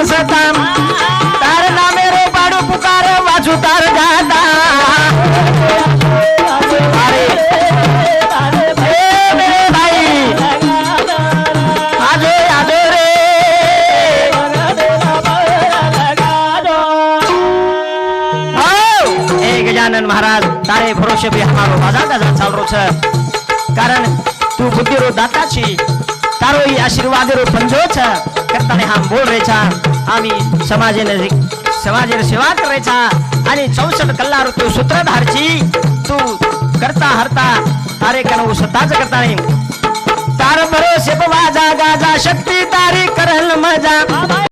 કરતા તાર નામે રે પાડું પુકારે વાજુ તાર ગાતા એ આજે આજે રે! એ ગજાનન મહારાજ તારે ભરોસે બી અમારો બાજા ગાજા ચાલરો છે કારણ તું બુદ્ધિરો દાતા છી તારો ઈ આશીર્વાદેરો પંજો છે કરતાને હામ બોલ રે છે आम्ही समाजाने समाजाने सेवा करायचा आणि चौसष्ट कल्ला ऋतू सूत्रधारची तू करता हरता तारे कन स्वतःच करता नाही. तार बरो शिप माझा गाजा शक्ती तारी करल मजा.